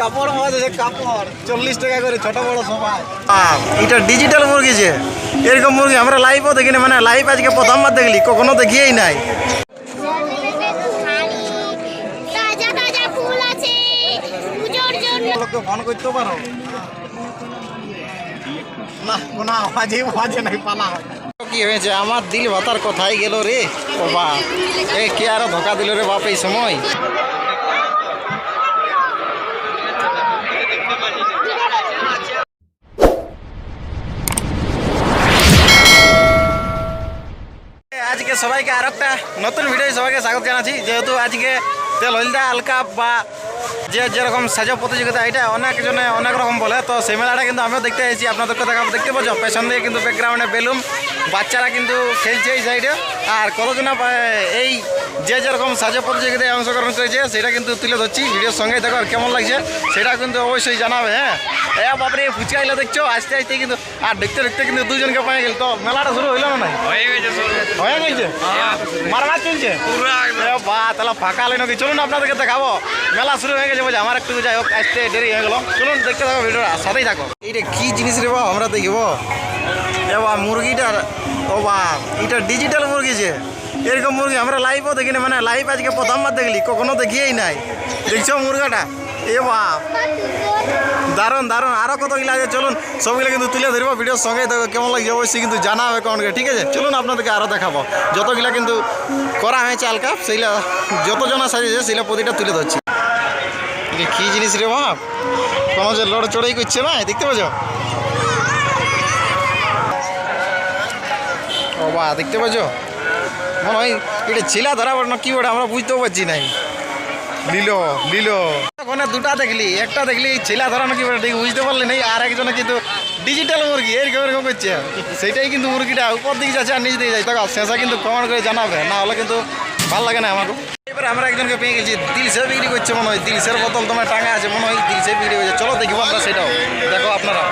কাপড় পাওয়া যাচ্ছে কাপড়। চল্লিশ টাকা করে ছোট বড় সবাই। এটা ডিজিটাল মুরগি যে। এরকম মুরগি আমরা লাইভও দেখিনি মানে লাইভ আজকে প্রথমবার দেখলি কখনো দেখিয়েই নাই। ফোন করতে পারো। না কোনো আওয়াজই আওয়াজে নাই পালা কি হয়েছে? আমার দিল ভাতার কোথায় গেল রে ও বা এ কে আরও ধোকা দিল রে বাপ এই সময়? আজকে সবাইকে আর একটা নতুন ভিডিও সবাইকে স্বাগত জানাচ্ছি। যেহেতু আজকে তেল হলদা আলকা বা যে যেরকম সাজা প্রতিযোগিতা, এটা অনেক জনে অনেক রকম বলে, তো সেই মেলাটা কিন্তু আমিও দেখতে এসেছি। আপনাদেরকে দেখাবো দেখতে পাচ্ছ পেছন দিয়ে কিন্তু ব্যাকগ্রাউন্ডে বেলুন, বাচ্চারা কিন্তু খেলছে এই সাইডে আর কতজনা এই যে যেরকম সাজা প্রতিযোগিতায় অংশগ্রহণ করেছে সেটা কিন্তু তুলে ধরছি ভিডিওর সঙ্গে। দেখো আর কেমন লাগছে সেটা কিন্তু অবশ্যই জানাবে হ্যাঁ? এ বাপরে ফুচকা এলে দেখছ আস্তে আস্তে কিন্তু আর দেখতে দেখতে কিন্তু দুজনকে পাই গেল। তো মেলাটা শুরু হইল না নাই? হয়ে গেছে হয়ে মারমার চলছে? বা তাহলে ফাঁকা হলে নাকি চলুন আপনাদেরকে দেখাবো। মেলা শুরু হয়ে গেছে বলছে আমার একটু যাই হোক আসতে দেরি হয়ে গেল। চলুন দেখতে থাকো ভিডিওটা সাথেই থাকো। এইটা কি জিনিস রে আমরা দেখব? এ বা মুরগিটার ও বা এটা ডিজিটাল মুরগি যে। এরকম মুরগি, আমরা লাইভও দেখিনি মানে লাইভ আজকে প্রথমবার দেখলি, কখনো দেখিয়েই নাই। দেখছ মুরগাটা? এ বা দারুণ দারুণ। আরও কতগুলো আছে, চলুন সবগুলো কিন্তু তুলে ধরবো ভিডিওর সঙ্গে। দেখো কেমন লাগছে, অবশ্যই কিন্তু জানা জানাবে কমনকে ঠিক আছে? চলুন আপনাদেরকে আরও দেখাবো। যতগুলো কিন্তু করা হয়েছে আলকা সেইগুলা যতজনা সাজিয়েছে সেইগুলো প্রতিটা তুলে ধরছি। কী জিনিস রে বাপ? কোনো যে লড় চড়াই করছে না দেখতে পাচ্ছ? ও বা দেখতে পাচ্ছ? মনে হয় এটা ছিলা ধরা না, কি ওটা আমরা বুঝতেও পারছি নাই। লিল লিল। ওখানে দুটা দেখলি, একটা দেখলি ছেলা ধরানো কি ঠিক বুঝতে পারলি নাই, আর একজনে কিন্তু ডিজিটাল মুরগি, এরকম এরকম করছে। সেইটাই কিন্তু মুরগিটা উপর দিকে যাচ্ছে আর নিচ দিকে যায় তখন শেষা কিন্তু কমেন্ট করে জানাবে, না হলে কিন্তু ভালো লাগে না আমাকে এবারে আমরা একজনকে পেয়ে গেছি, দিলসে বিক্রি করছে মনে হয়, দিলসের বোতল তোমার টাঙা আছে, মনে হয় দিলসে বিক্রি করছে চলো দেখব আমরা সেটাও। দেখো আপনারা।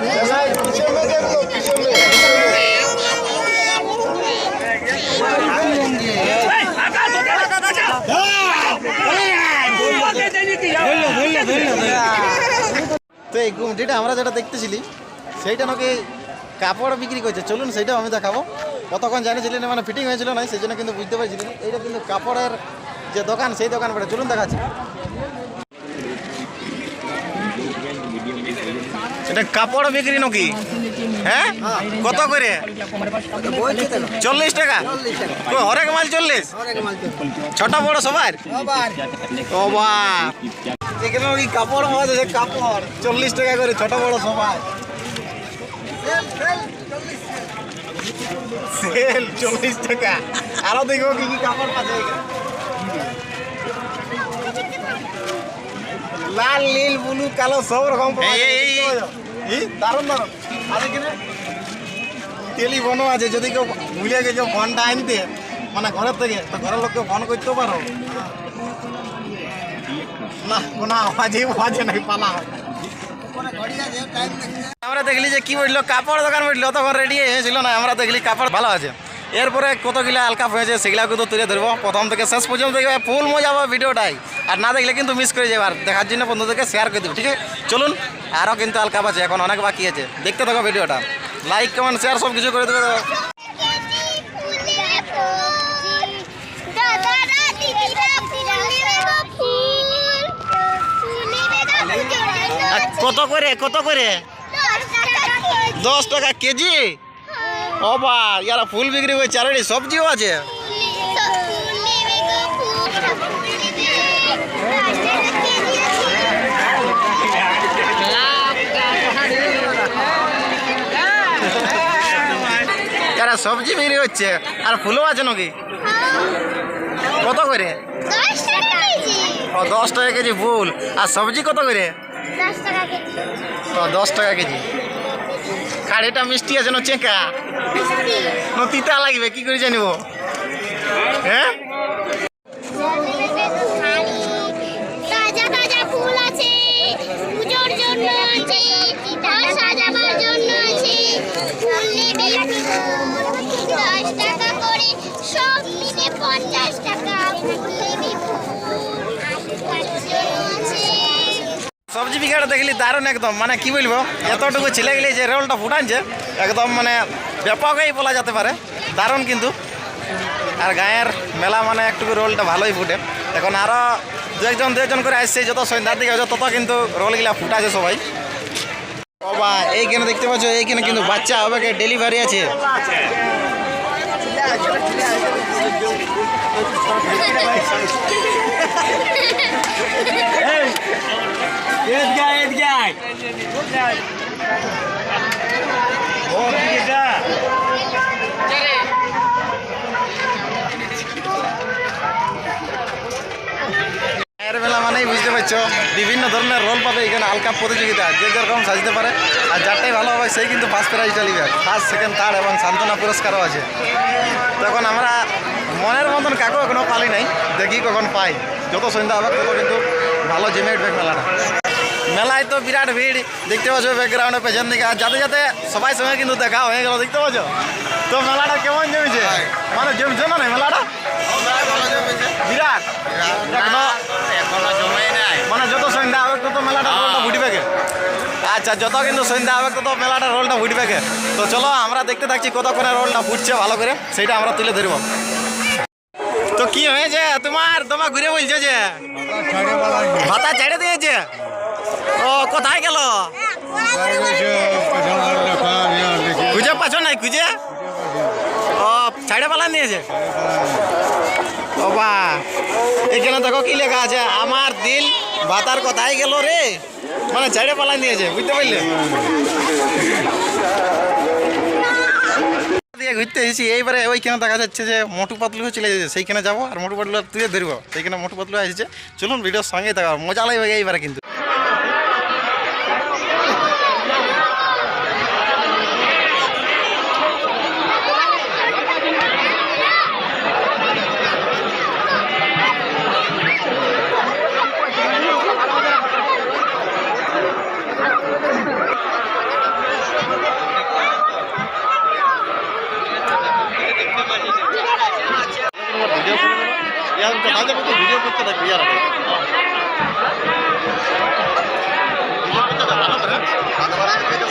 তো এই যেটা আমরা যেটা দেখতেছিলি, সেইটা নাকি কাপড় বিক্রি করছে। চলুন সেইটাও আমি দেখাবো। কতক্ষণ জানিয়েছিলি না মানে ফিটিং হয়েছিল না সেই জন্য কিন্তু বুঝতে পারছিলি না। এইটা কিন্তু কাপড়ের যে দোকান, সেই দোকান পড়ে চলুন দেখাচ্ছি। এটা কাপড় বিক্রি নাকি? হ্যাঁ? কত করে? চল্লিশ টাকা? হরেক মাল চল্লিশ? ছোট বড় সবার? কাপড় কাপড়। চল্লিশ টাকা করে ছোট বড় চল্লিশ টাকা। আরও দেখব কি কি কাপড়। লাল নীল ব্লু কালো সব রকম দারুণ দারুণ। আর এখানে টেলিফোনও আছে যদি কেউ ভুলে গেছো ফোনটা আনতে মানে ঘরের থেকে তো ঘরের লোককে ফোন করতে পারো। না কোনো আওয়াজই আওয়াজে নাই পালা। আমরা দেখলি যে কি বলল কাপড় দোকান বলল তখন রেডি হয়েছিল না আমরা দেখলি কাপড় ভালো আছে। এরপরে কতগুলা আলকা হয়েছে সেগুলা কিন্তু তুলে ধরবো প্রথম থেকে শেষ পর্যন্ত দেখবে ফুল মজা পাবে ভিডিওটাই আর না দেখলে কিন্তু মিস করে যাবে আর দেখার জন্য বন্ধুদেরকে শেয়ার করে দেবো ঠিক আছে চলুন আরও কিন্তু আলকাপ আছে এখন অনেক বাকি আছে দেখতে থাকো ভিডিওটা লাইক কমেন্ট শেয়ার সব কিছু করে দেবে কত করে কত করে দশ টাকা কেজি ও বা ইয়ারা ফুল বিক্রি করছে আর এটি সবজিও আছে। সবজি বিক্রি হচ্ছে আর ফুলও আছে নাকি? কত করে? ও দশ টাকা কেজি ফুল আর সবজি কত করে? দশ টাকা কেজি। খাড়িটা মিষ্টি আছে না চেঁকা তিতা লাগবে কি করে জানিব? হ্যাঁ? সবজি বিঘাটা দেখলি দারুণ একদম। মানে কি বলব এতটুকু ছেলে গেলে যে রোলটা ফুটানছে একদম মানে ব্যাপকই বলা যেতে পারে। দারুণ কিন্তু। আর গায়ের মেলা মানে একটুকু রোলটা ভালোই ফুটে। এখন আরও দু একজন দু একজন করে আসছে যত সন্ধ্যার দিকে হচ্ছে তত কিন্তু রোলগুলা ফুটাছে সবাই। বাবা এইখানে দেখতে পাচ্ছ এইখানে কিন্তু বাচ্চা হবে ডেলিভারি আছে। এর মেলা মানেই বুঝতে পারছ, বিভিন্ন ধরনের রোল পাবে এখানে হালকা প্রতিযোগিতা, যে যেরকম সাজতে পারে। আর যারটাই ভালো হবে, সেই কিন্তু ফার্স্ট প্রাইজটা নিবে। ফার্স্ট সেকেন্ড থার্ড এবং সান্ত্বনা পুরস্কারও আছে। তখন আমরা মনের মতন কাকু এখনও পালি নাই, দেখি কখন পাই। যত সন্ধ্যা হবে, তত কিন্তু ভালো জমে উঠবে মেলাটা মেলায় তো বিরাট ভিড়। দেখতে পাচ্ছ ব্যাকগ্রাউন্ডে পেছন দিকে। আর যাতে যাতে সবাই সঙ্গে কিন্তু দেখা হয়ে গেল দেখতে পাচ্ছ? তো মেলাটা কেমন জমেছে? মানে জমছে না মেলাটা? বিরাট। মানে যত সন্ধ্যা হবে তত মেলাটা রোলটা ফুটবে কে আচ্ছা যত কিন্তু সন্ধ্যা হবে তত মেলাটা রোলটা ফুটবে কে তো চলো আমরা দেখতে থাকছি কতক্ষণে রোলটা ফুটছে ভালো করে। সেটা আমরা তুলে ধরবো। তো কি হয়েছে? তোমার তোমার ঘুরে বলছে যে? ভাতা ছেড়ে দিয়েছে? ও, কোথায় গেল? খুঁজে পাচ্ছ নাই, খুঁজে? ও, ছাইড়ে পালা নিয়েছে? ও বা, এখানে দেখো কি লেখা আছে, আমার দিল ভাতার কোথায় গেল রে? মানে ছেড়ে পালা নিয়েছে, বুঝতে পারলে? দিয়ে ঘুরতে এসেছি, এইবারে ওইখানে দেখা যাচ্ছে যে মোটু পাতলু চলে যাচ্ছে সেইখানে যাব, আর মোটু পাতলু তুই ধরবো, সেইখানে মোটু পাতলু এসেছে চলুন ভিডিওর সঙ্গেই থাকা মজা লাগবে এইবারে কিন্তু ভিডিও ইয়ার কাজে মতো ভিডিও করতে থাকবি ইয়ার ভালো করে